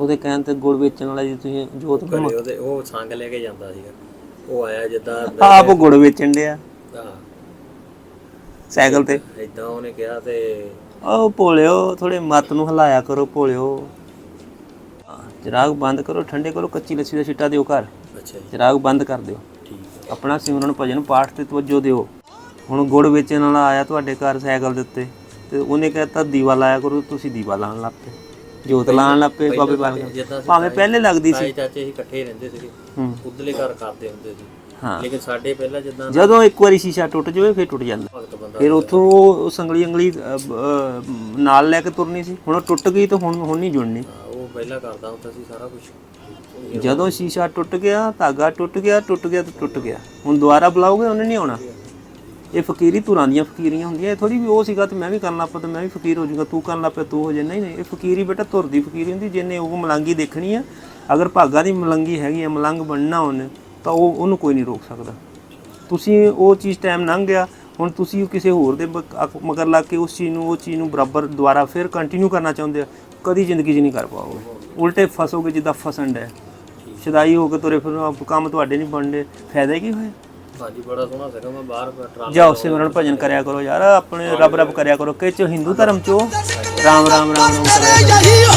ਉਹਦੇ ਕਹਿਣ ਤੇ ਗੁੜ ਵੇਚਣ ਵਾਲਾ ਜੀ ਤੁਸੀਂ ਜੋਤ ਘਰੇ ਉਹਦੇ ਉਹ ਸੰਗ ਲੈ ਕੇ ਜਾਂਦਾ ਸੀਗਾ। ਉਹ ਆਇਆ ਜਿੱਦਾਂ ਆਪ ਗੁੜ ਵੇਚਣ ਡਿਆ। ਹਾਂ। ਸਾਈਕਲ ਤੇ। ਇਦਾਂ ਉਹਨੇ ਕਿਹਾ ਤੇ ਉਹ ਭੋਲਿਓ ਥੋੜੇ ਮੱਤ ਨੂੰ ਹਲਾਇਆ ਕਰੋ ਭੋਲਿਓ। ਚਿਰਾਗ ਬੰਦ ਕਰੋ ਠੰਡੇ ਕਰੋ ਕੱਚੀ ਲੱਸੀ ਦਾ ਛਿੱਟਾ ਦਿਓ ਘਰ। ਅੱਛਾ ਜੀ। ਚਿਰਾਗ ਬੰਦ ਕਰ ਦਿਓ। ਠੀਕ ਆਪਣਾ ਸਿਮਰਨ ਭਜਨ ਪਾਠ ਤੇ ਤਵੱਜੋ ਦਿਓ। ਹੁਣ ਗੁੜ ਵੇਚਣ ਵਾਲਾ ਆਇਆ ਤੁਹਾਡੇ ਘਰ ਸਾਈਕਲ ਦੇ ਉੱਤੇ ਤੇ ਉਹਨੇ ਕਹਿਤਾ ਦੀਵਾ ਲਾਇਆ ਕਰੋ ਤੁਸੀਂ ਦੀਵਾ ਲਾਉਣ ਲੱਗ ਪਏ। ਜੋਤ ਲਾਉਣ ਲੱਗ ਪਏ ਬਾਬੇ ਬਾਬੇ ਜਿੱਦਾਂ ਅਸੀਂ ਭਾਵੇਂ ਪਹਿਲੇ ਲੱਗਦੀ ਸੀ। ਤਾਏ ਚਾਚੇ ਹੀ ਇਕੱਠੇ ਰਹਿੰਦੇ ਸੀਗੇ। ਹੂੰ। ਉਧਰਲੇ ਘਰ ਕਰਦੇ ਹੁੰਦੇ ਸੀ। ਹਾਂ। ਲੇਕਿਨ ਸਾਡੇ ਪਹਿਲਾਂ ਜਿੱਦਾਂ ਜਦੋਂ ਇੱਕ ਵਾਰੀ ਸ਼ੀਸ਼ਾ ਟੁੱਟ ਜਾਵੇ ਫਿਰ ਟੁੱਟ ਜਾਂਦਾ। ਭਗਤ ਬੰਦਾ ਫਿਰ ਉੱਥੋਂ ਉਹ ਸੰਗਲੀ ਅੰਗਲੀ ਅ, ਬ, ਅ, ਨਾਲ ਲੈ ਕੇ ਤੁਰਨੀ ਸੀ। ਹੁਣ ਉਹ ਟੁੱਟ ਗਈ ਤਾਂ ਹੁਣ ਹੁਣ ਨਹੀਂ ਜੁੜਨੀ। ਹਾਂ, ਉਹ ਪਹਿਲਾਂ ਕਰਦਾ ਹੁੰਦਾ ਸੀ ਸਾਰਾ ਕੁਝ ਜਦੋਂ ਸ਼ੀਸ਼ਾ ਟੁੱਟ ਗਿਆ ਧਾਗਾ ਟੁੱਟ ਗਿਆ ਟੁੱਟ ਗਿਆ ਤਾਂ ਟੁੱਟ ਗਿਆ। ਹੁਣ ਦੁਬਾਰਾ ਬੁਲਾਓਗੇ ਉਹਨੇ ਨਹੀਂ ਆਉਣਾ। ਇਹ ਫਕੀਰੀ ਧੁਰਾਂ ਦੀਆਂ ਫਕੀਰੀਆਂ ਹੁੰਦੀਆਂ, ਇਹ ਥੋੜੀ ਵੀ ਉਹ ਸੀਗਾ ਤੇ ਮੈਂ ਵੀ ਕਰਨ ਲੱਗ ਪਿਆ ਤੇ ਮੈਂ ਵੀ ਫਕੀਰ ਹੋ ਜਾਊਗਾ, ਤੂੰ ਕਰਨ ਲੱਗ ਪਿਆ, ਤੂੰ ਹੋ ਜਾ। ਨਹੀਂ ਨਹੀਂ, ਇਹ ਫਕੀਰੀ ਬੇਟਾ ਧੁਰ ਦੀ ਫਕੀਰੀ ਹੁੰਦੀ, ਜਿਹਨੇ ਉਹ ਮਲੰਗੀ ਦੇਖਣੀ ਆ, ਅਗਰ ਭਾਗਾ ਦੀ ਮਲੰਗੀ ਹੈਗੀ ਆ, ਮਲੰਗ ਬਣਨਾ ਉਹਨੇ, ਤਾਂ ਉਹ ਉਹਨੂੰ ਕੋਈ ਨਹੀਂ ਰੋਕ ਸਕਦਾ। ਤੁਸੀਂ ਉਹ ਚੀਜ਼ ਟਾਈਮ ਲੰਘ ਗਿਆ, ਹੁਣ ਤੁਸੀਂ ਕਿਸੇ ਹੋਰ ਦੇ ਮਗਰ ਲੱਗ ਕੇ ਉਸ ਚੀਜ਼ ਨੂੰ, ਉਹ ਚੀਜ਼ ਨੂੰ ਬਰਾਬਰ ਦੁਬਾਰਾ ਫਿਰ ਕੰਟੀਨਿਊ ਕਰਨਾ ਚਾਹੁੰਦੇ ਆ, ਕਦੀ ਜ਼ਿੰਦਗੀ 'ਚ ਨਹੀਂ ਕਰ ਪਾਓਗੇ। ਉਲਟੇ ਫਸੋਗੇ ਜਿੱਦਾਂ ਫਸਣ ਡੈ ਸ਼ਦਾਈ ਹੋ ਕੇ ਤੁਰੇ ਫਿਰ ਕੰਮ ਤੁਹਾਡੇ ਨਹੀਂ ਬਣਦੇ। ਫਾਇਦਾ ਹੀ ਕੀ ਹੋਇਆ? ਹਾਂਜੀ, ਬੜਾ ਸੋਹਣਾ ਸੀਗਾ, ਮੈਂ ਬਾਹਰ ਟਰਾਲੀ ਜਾਓ ਸਿਮਰਨ ਭਜਨ ਕਰਿਆ ਕਰੋ ਯਾਰ, ਆਪਣੇ ਰੱਬ ਰੱਬ ਕਰਿਆ ਕਰੋ, ਕਿ ਚ ਹਿੰਦੂ ਧਰਮ ਚੋ ਰਾਮ ਰਾਮ ਰਾਮ ਰਾਮ ਕਰਿਆ ਕਰੋ।